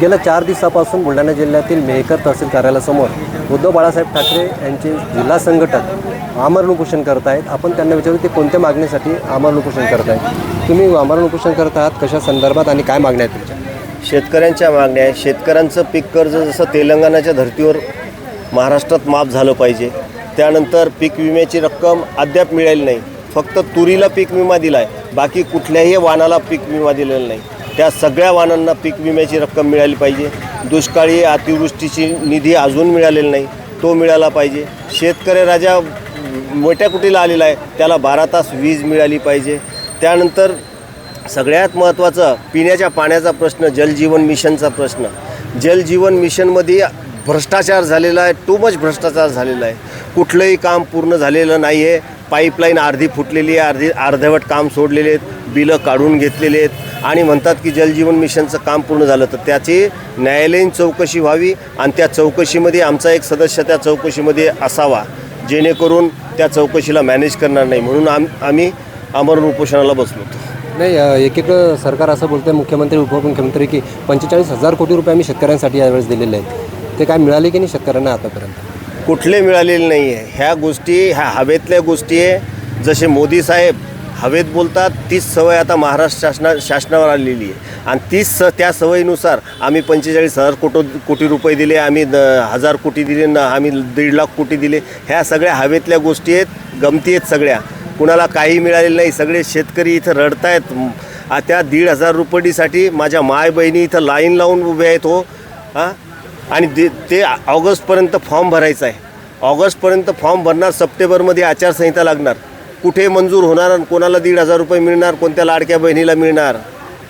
गेल्या चार दिवसापासून बुलढाणा जिल्ह्यातील मेहकर तहसील कार्यालयासमोर उद्धव बाळासाहेब ठाकरे यांचे जिल्हा संघटक आमरण उपोषण करत आहेत. आपण त्यांना विचारू ते कोणत्या मागणीसाठी आमरण उपोषण करत आहेत? तुम्ही आमरण उपोषण करत आहात कशा संदर्भात आणि काय मागण्या आहेत तुमच्या? शेतकऱ्यांच्या मागण्या आहे शेतकऱ्यांचं पीक कर्ज जसं तेलंगणाच्या धर्तीवर महाराष्ट्रात माफ झालं पाहिजे. त्यानंतर पीक विम्याची रक्कम अद्याप मिळाली नाही. फक्त तुरीला पीक विमा दिला आहे बाकी कुठल्याही वाहनाला पीक विमा दिलेला नाही. त्या सगळ्या वाहनांना पीक विम्याची रक्कम मिळाली पाहिजे. दुष्काळी अतिवृष्टीची निधी अजून मिळालेला नाही. तो मिळाला पाहिजे. शेतकरी राजा मोठ्या कुटीला आलेला आहे. त्याला बारा तास वीज मिळाली पाहिजे. त्यानंतर सगळ्यात महत्त्वाचं पिण्याच्या पाण्याचा प्रश्न जलजीवन मिशनचा प्रश्न. जलजीवन मिशनमध्ये भ्रष्टाचार झालेला आहे. टू मच भ्रष्टाचार झालेला आहे. कुठलंही काम पूर्ण झालेलं नाही आहे पाईपलाईन अर्धी फुटलेली आहे अर्धी अर्धवट काम सोडलेले आहेत बिलं काढून घेतलेले आहेत. आणि म्हणतात की जलजीवन मिशनचं काम पूर्ण झालं तर त्याची न्यायालयीन चौकशी व्हावी आणि त्या चौकशीमध्ये आमचा एक सदस्य त्या चौकशीमध्ये असावा जेणेकरून त्या चौकशीला मॅनेज करणार नाही. म्हणून आम आम्ही अमरण उपोषणाला बसलो होतो. नाही अ, सरकार असं बोलतंय मुख्यमंत्री उपमुख्यमंत्री की पंचेचाळीस हजार कोटी रुपये आम्ही शेतकऱ्यांसाठी यावेळेस दिलेले आहेत. ते काय मिळाले की नाही शेतकऱ्यांना आतापर्यंत? कुठले मिळालेले नाही आहे ह्या गोष्टी ह्या हवेतल्या गोष्टी आहे. जसे मोदी साहेब हवेत बोलतात तीच सवय आता महाराष्ट्र शासना शासनावर आलेली आहे. आणि तीच स त्या सवयीनुसार आम्ही पंचेचाळीस हजार कोटो कोटी रुपये दिले आम्ही द हजार कोटी दिले न आम्ही दीड लाख कोटी दिले. ह्या सगळ्या हवेतल्या गोष्टी आहेत गमती आहेत सगळ्या. कुणाला काही मिळालेलं नाही सगळे शेतकरी इथं रडतायत. त्या दीड हजार रुपयेसाठी माझ्या माय बहिणी इथं लाईन लावून उभे आहेत हो. हां आणि दे ते ऑगस्टपर्यंत फॉर्म भरायचा आहे. ऑगस्टपर्यंत फॉर्म भरणार सप्टेंबरमध्ये आचारसंहिता लागणार. कुठे मंजूर होणार आणि कोणाला दीड हजार रुपये मिळणार कोणत्या लाडक्या बहिणीला मिळणार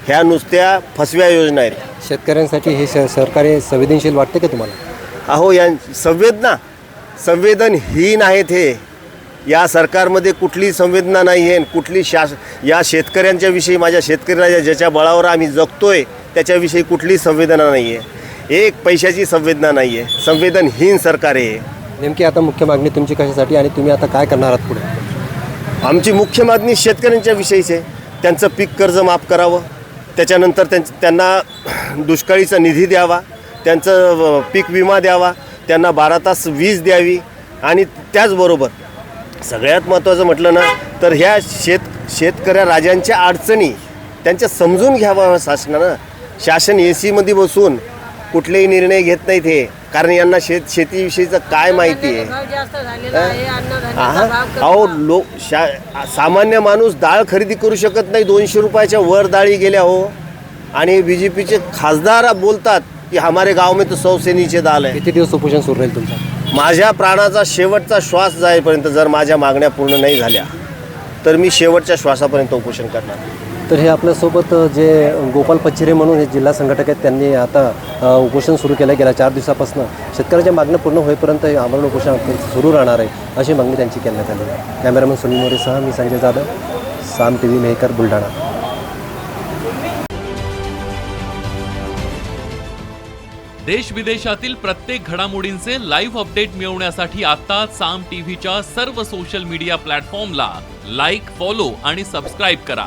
ह्या नुसत्या फसव्या योजना आहेत. शेतकऱ्यांसाठी हे स सरकारी संवेदनशील वाटते का तुम्हाला? अहो या संवेदना संवेदनहीन आहेत हे. या सरकारमध्ये कुठली संवेदना नाही आहे कुठली शास या शेतकऱ्यांच्या विषयी माझ्या शेतकऱ्याच्या ज्याच्या बळावर आम्ही जगतोय त्याच्याविषयी कुठली संवेदना नाही आहे. एक पैशाची संवेदना नाही आहे संवेदनहीन सरकार आहे. नेमकी आता मुख्य मागणी तुमची कशासाठी आणि तुम्ही आता काय करणार आहात पुढे? आमची मुख्य मागणी शेतकऱ्यांच्या विषयीच आहे. त्यांचं पीक कर्ज माफ करावं. त्याच्यानंतर त्यांच त्यांना दुष्काळीचा निधी द्यावा. त्यांचं अ, पीक विमा द्यावा. त्यांना बारा तास वीज द्यावी. आणि त्याचबरोबर सगळ्यात महत्त्वाचं म्हटलं ना तर ह्या शेत शेतकऱ्या राजांच्या अडचणी त्यांच्या समजून घ्यावा शासनानं. शासन ए सीमध्ये बसून कुठलेही निर्णय घेत नाहीत हे. कारण यांना शेत शेतीविषयीचं काय माहिती आहे? भाव जास्त झालेला आहे. अन्नधान्याचा आहा. भाव कमी अहो भाव. लो शा सामान्य माणूस डाळ खरेदी करू शकत नाही. दोनशे रुपयाच्या वर डाळी गेल्या हो. आणि बी जे पीचे खासदार बोलतात की हमारे गाव में तो सौ से नीचे दाल आहे किती दिवस उपोषण सुरू राहील तुमचं? माझ्या प्राणाचा शेवटचा श्वास जाईपर्यंत जर माझ्या मागण्या पूर्ण नाही झाल्या तर मी शेवटच्या श्वासापर्यंत उपोषण करणार. तर हे आपल्यासोबत जे गोपाल पच्चिरे म्हणून हे जिल्हा संघटक आहेत त्यांनी आता उपोषण सुरू केलं गेल्या चार दिवसापासून शेतकऱ्याच्या मागण्या पूर्ण होईपर्यंत हे आमरण उपोषण सुरू राहणार आहे अशी मागणी त्यांची करण्यात आली कॅमेरामन सुनील मोरेसह मी संजय जाधव साम टी व्ही मेहकर बुलढाणा. देश विदेशातील प्रत्येक घडामोडींचे लाईव्ह अपडेट मिळवण्यासाठी आता साम टीव्हीच्या सर्व सोशल मीडिया प्लॅटफॉर्मला लाईक फॉलो आणि सबस्क्राईब करा.